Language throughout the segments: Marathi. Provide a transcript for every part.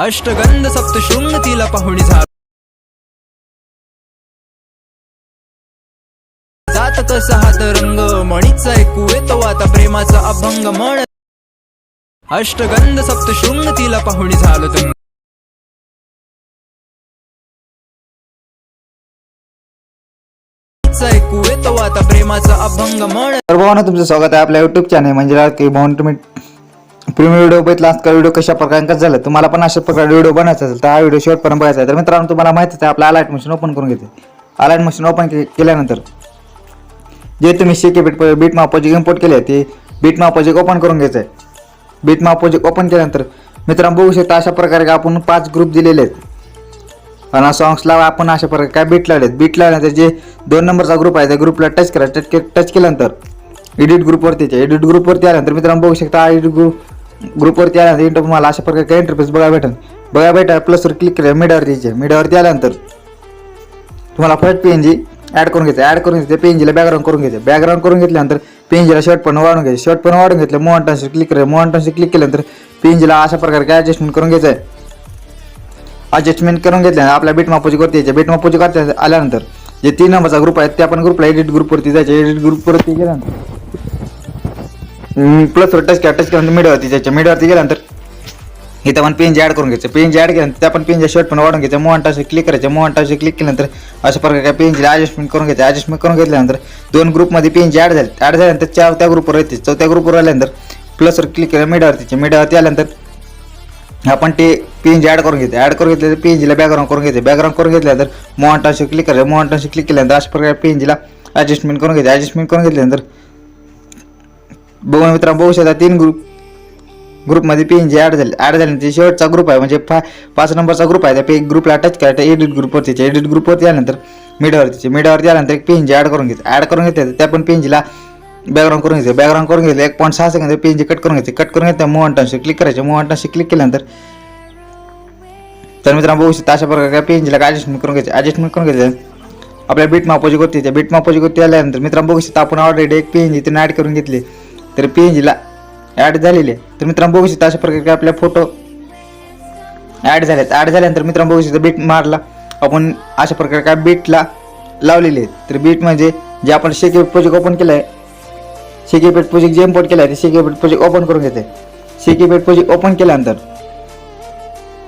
अष्टगंध सप्तशृंग तिला पाहुणी झाला जात तसा हात रंग मणीचा ऐकू येतो आता प्रेमाचा अभंग म्हण अष्टगंध सप्तशृंग तिला पाहुणी झालो दंग मणीचा आता प्रेमाचा अभंग म्हण तर तुमचं स्वागत आहे आपल्या युट्यूब चॅनल म्हणजे की तुम्ही प्रीमियम व्हिडिओ बघितला आजकाल व्हिडिओ कशा प्रकारे कसं झालं तुम्हाला पण अशा प्रकारे व्हिडिओ बनायचा असेल तर हा व्हिडिओ शेवटपर्यंत बघायचा आहे. तर मित्रांनो तुम्हाला माहितीच आहे आपला अलाइट मशीन ओपन करून घेते. अलाइट मशीन ओपन केल्यानंतर जे तुम्ही शेके बीट बीट मापोजिक इम्पोर्ट केले ते बीट मापोजिक ओपन करून घ्यायचं आहे बीट मापोजिक ओपन केल्यानंतर मित्रांनो बघू शकता अशा प्रकारे का आपण पाच ग्रुप दिलेले आहेत. आणि सॉंग्सला आपण अशा प्रकारे काय बीट लावलेत? बीट लावल्यानंतर जे दोन नंबरचा ग्रुप आहे त्या ग्रुपला टच करा. टच टच केल्यानंतर एडिट ग्रुपवरती एडिट ग्रुपवरती आल्यानंतर मित्रांनो बघू शकता एडिट ग्रुप ग्रुपवरती आल्यानंतर इंटर तुम्हाला अशा प्रकारे काय इंटरफेस बघायला भेटेल बघा भेटा प्लसवर क्लिक करा मीडियावरती यायचे मीडियावरती आल्यानंतर तुम्हाला first P N G add करून घ्यायचं. ॲड करून घेते पी एन जीला बॅकग्राऊंड करून घ्यायचं. बॅकग्राऊंड करून घेतल्यानंतर पी एन जीला पण वाढून घ्यायचं. शर्ट पण वाढून घेतलं मोहन टन्स क्लिक करायचं मोहन टन्स क्लिक केल्यानंतर पी एन जीला अशा प्रकारे काय ॲडजस्टमेंट करून घ्यायचं आहे? अडजस्टमेंट करून घेतल्यानंतर आपल्या बीट करते यायचे. बीट मापोजिक आल्यानंतर जे तीन नंबरचा ग्रुप आहे त्या पण ग्रुपला एडिट ग्रुपवरती जायचे. एडिट ग्रुपवरती गेल्यानंतर प्लसवर टच केला टच केल्यानंतर मिडवरती जायचं. मिडवरती गेल्यानंतर इथं पण पेन ॲड करून घ्यायचं. पेन ॲड केल्यानंतर त्या पण पेनच्या शर्ट पण वाढून घ्यायचं. मोहन टाशी क्लिक करायचं. मोहन टाशी क्लिक केल्यानंतर अशा प्रकारे काय पेनची ॲडजस्टमेंट करून घ्यायचं. ॲडजस्टमेंट करून घेतल्यानंतर दोन ग्रुपमध्ये पेनची ॲड झाले. ॲड झाल्यानंतर चार त्या ग्रुपवर येते. चौथ्या ग्रुपवर आल्यानंतर प्लसवर क्लिक केलं मिडवरतीचे मिडवरती आल्यानंतर आपण ते पेन ॲड करून घेते ॲड करून घेतलं पेनजीला बॅकग्राऊंड करून घेते बॅकग्राऊंड करून घेतल्यानंतर मोहन टाशी क्लिक करायचं. मोहन टाशी क्लिक केल्यानंतर अशा प्रकारे पेनजीला ॲडजस्टमेंट करून घेते ॲडजस्टमेंट करून घेतल्यानंतर बघून मित्रांनो बघू शकता तीन ग्रुप ग्रुपमध्ये पी एन जी ॲड झाले ॲड झाल्यानंतर शेवटचा ग्रुप आहे म्हणजे फा पाच नंबरचा ग्रुप आहे त्या पे ग्रुपला टच करायचा एडिट ग्रुपवरतीचे एडिट ग्रुपवरती आल्यानंतर मीडियावरतीचे मीडियावरती आल्यानंतर एक पी एन जी ॲड करून घेते. ॲड करून घेते त्या पण पी एन जीला बॅकग्राऊंड करून घेते. बॅकग्राऊंड करून घेतलं एक पॉईंट सहा second P N G cut करून घेते. कट करून घेते मोहन टनशी क्लिक करायचे. मोहन टनशी क्लिक केल्यानंतर तर मित्रांनो बघू शकता अशा प्रकारे पी एन जीला ॲडजस्टमेंट करून घ्यायचे ॲडजस्टमेंट करून घ्यायचं आपल्या बीट मापोजी गोती त्या बीट मापोजी गोती आल्यानंतर मित्रांनो बघू शकता आपण ऑलरेडी एक पी एन जी ॲड करून घेतली. तर पी एन जीला ॲड झालेली. आहे तर मित्रांनो बघू शकता अशा प्रकारे आपल्या फोटो ॲड झालेत. ॲड झाल्यानंतर मित्रांनो बघू शकता बीट मारला. आपण अशा प्रकारे काय बीटला लावलेले. आहेत तर बीट म्हणजे जे आपण शेके प्रोजेक्ट ओपन केलं आहे शेके पेट प्रोजेक्ट जे इम्पोर्ट केलं आहे ते शेके पेट प्रोजेक्ट ओपन करून घेते. शेके पेट प्रोजेक्ट ओपन केल्यानंतर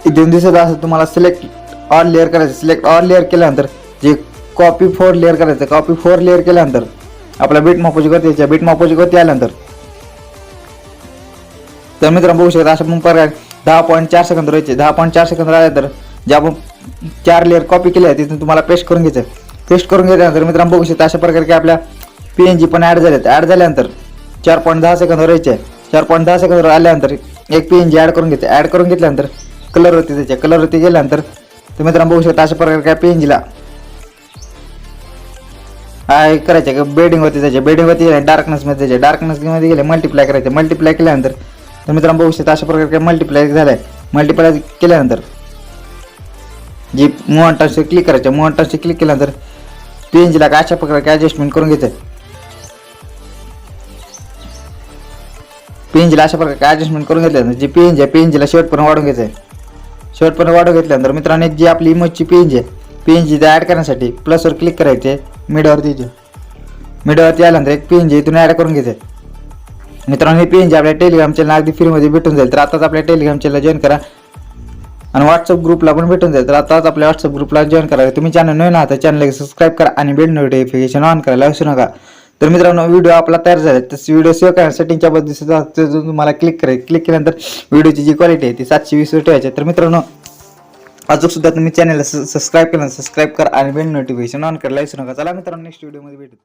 दोन दिवसात असं तुम्हाला सिलेक्ट ऑल लेअर करायचं. सिलेक्ट ऑल लेअर केल्यानंतर जे कॉपी फोर लेअर करायचं कॉपी फोर लेअर केल्यानंतर आपला बीट मापोजिक यायच्या बीट मापोजिक वरती आल्यानंतर तर मित्रांनो बघू शकता अशा पण प्रकारे दहा पॉईंट चार सेकंद राहायचे दहा पॉईंट चार सेकंद राहिले तर जे आपण चार लेअर कॉपी केले आहे तिथून तुम्हाला पेस्ट करून घ्यायचं. पेस्ट करून घेतल्यानंतर मित्रांनो बघू शकता अशा प्रकारे की आपल्या पी एन जी पण ॲड झाल्यात ॲड झाल्यानंतर चार पॉईंट दहा सेकंद राहायचे चार पॉईंट दहा सेकंद आल्यानंतर एक पी एन जी ॲड करून घेते ॲड करून घेतल्यानंतर कलरवरती त्याच्या कलरवरती गेल्यानंतर तर मित्रांनो बघू शकता अशा प्रकारे काय पी एन जीला काय करायचं? का बेडिंगवरती जायचे. बेडिंगवरती गेले डार्कनेसमध्ये जायचे. डार्कनेसमध्ये गेले मल्टिप्लाय करायचे. मल्टिप्लाय केल्यानंतर तर मित्रांनो बघू शकता अशा प्रकारे काय झाला आहे मल्टिप्लाय केल्यानंतर जी मोहन टचचे क्लिक करायचं मोहन टचचे क्लिक केल्यानंतर पी एन जीला काय अशा प्रकारे ॲडजस्टमेंट करून घ्यायचं? पी अशा प्रकारे ॲडजस्टमेंट करून घेतल्यानंतर जी पी एन जी आहे पी एन जीला शेवटपर्यंत वाढून घ्यायचं आहे शेवटपर्यंत वाढवून घेतल्यानंतर मित्रांनो एक जी आपली इमोजची पी एन जी आहे पी एन जी ॲड करण्यासाठी प्लसवर क्लिक करायचे मीडियावरती मिडवरती आल्यानंतर एक पी एन जी इथून ॲड करून घ्यायचं मित्रांनो हे पी एन जी आपल्या टेलिग्राम चॅनल अगदी फ्रीमध्ये भेटून जाईल. तर आताच आपल्या टेलिग्राम चॅनल जॉईन करा. आणि व्हॉट्सअप ग्रुपला पण भेटून जाईल. तर आताच आपल्या व्हॉट्सअप ग्रुपला जॉईन करा. तुम्ही चॅनल नवीन आहात चॅनल सबस्क्राईब करा आणि बेल नोटिफिकेशन ऑन करायला विसरू नका. तर मित्रांनो व्हिडिओ आपला तयार झाला. तर व्हिडिओ सेव्ह करा सेटिंगच्या बद्दल तुम्हाला क्लिक करेल क्लिक केल्यानंतर व्हिडिओची जी क्वालिटी आहे ती सातशे वीस ठेवायची आहे. तर मित्रांनो अजून सुद्धा तुम्ही चॅनलला सबस्क्राईब केलं सबस्क्राईब करा आणि बेल नोटिफिकेशन ऑन करायला विसरू नका. चला मित्रांनो नेक्स्ट व्हिडिओमध्ये भेटू.